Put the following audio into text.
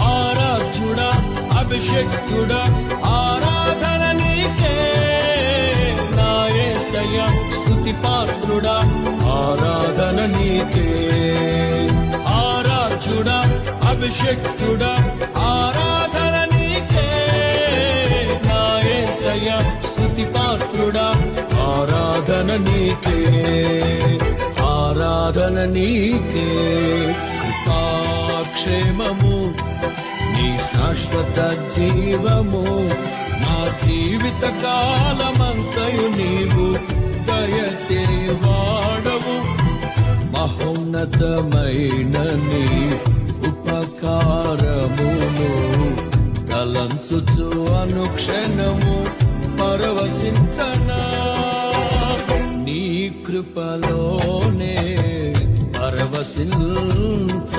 ఆరాధ్యుడా అభిషక్తుడా ఆరాధన నీకే. నా యేసయ్య పాత్రుడా ఆరాధన నీకే. ఆరాధ్యుడా అభిషక్తుడా ఆరాధన నీకే. నా యేసయ్య పాత్రుడా ఆరాధన నీకే. ఆరాధన నీకే. క్షేమము నీ శాశ్వత జీవము నా జీవిత కాలమంతయు నీవు దయచేవాడవు మహోన్నతమైన నీ ఉపకారమును తలంచుచు అనుక్షణము పరవశించనా. నీ కృపలోనే పరవశించ